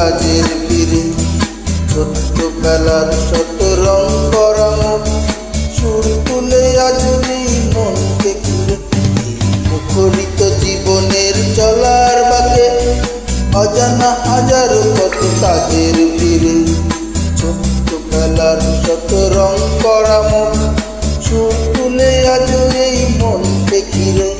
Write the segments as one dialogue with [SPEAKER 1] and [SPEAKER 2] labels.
[SPEAKER 1] কাজের ফিরে ছোট্টবেলার শত রং করা সুর তুলে আজ মনকে ঘিরে মুখরিত জীবনের চলার বাকে অজানা হাজারো কত কাজের ফিরে ছোট্টবেলার শত রং করা মুখ সুর তুলে আজ এই মনকে ঘিরে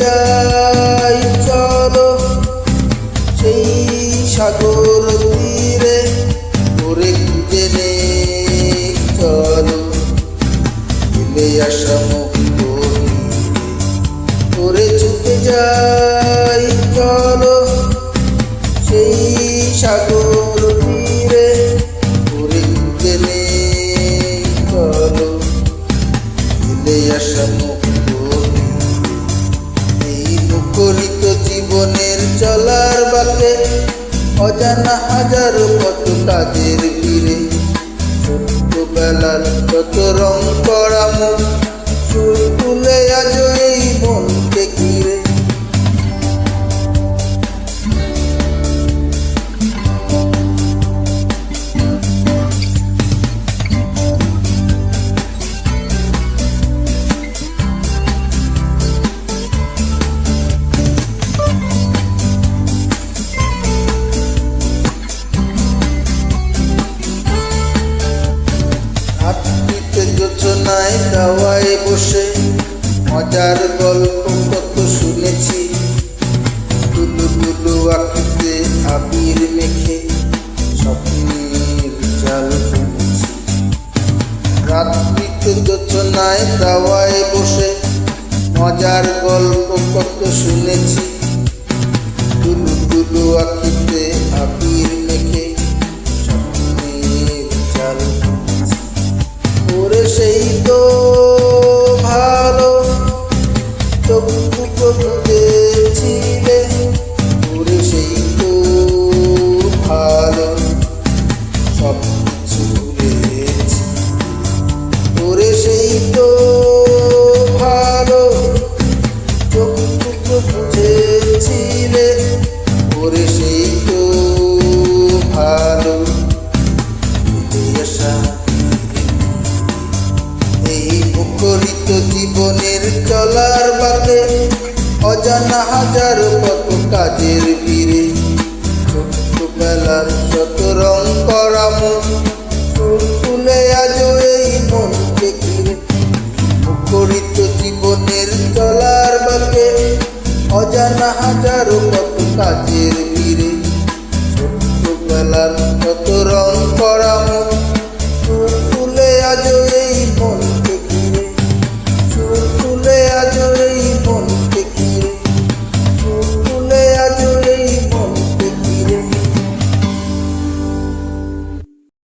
[SPEAKER 1] যাই চলো সেই সাগর তীরে করে খুঁজে নে চলো। ভুলে আসা মুক্ত করে ছুটে যাই, চলো। বাকে অজানা হাজার কত কাজের ভিড়ে ছোট্টবেলার কত রং করা মুখ বসে মজার গল্প কত শুনেছি। টুলু টুলু আঁকিতে আবির মেখে স্বপ্নের জাল বুনেছি রাত্রিতে যোজনায় দাওয়ায় বসে মজার গল্প কত শুনেছি। টুলু টুলু আঁকিতে বুঝেছিলে ওরে সেই তো ভালো সব কিছু ভুলেছি। ওরে সেই তো ভালো চোখটুকু বুঝেছিলে ওরে সেই তো ভালো এই মুখরিত জীবনের চলার বাকে অজানা হাজার কত কাজের ফিরে ছোট্টবেলার শত রং করা ফুল তুলে আজ এই মনকে ঘিরে মুখরিত জীবনের চলার বাকে অজানা হাজার কত কাজের ফিরে ছোট্টবেলার শত রং করা মুখ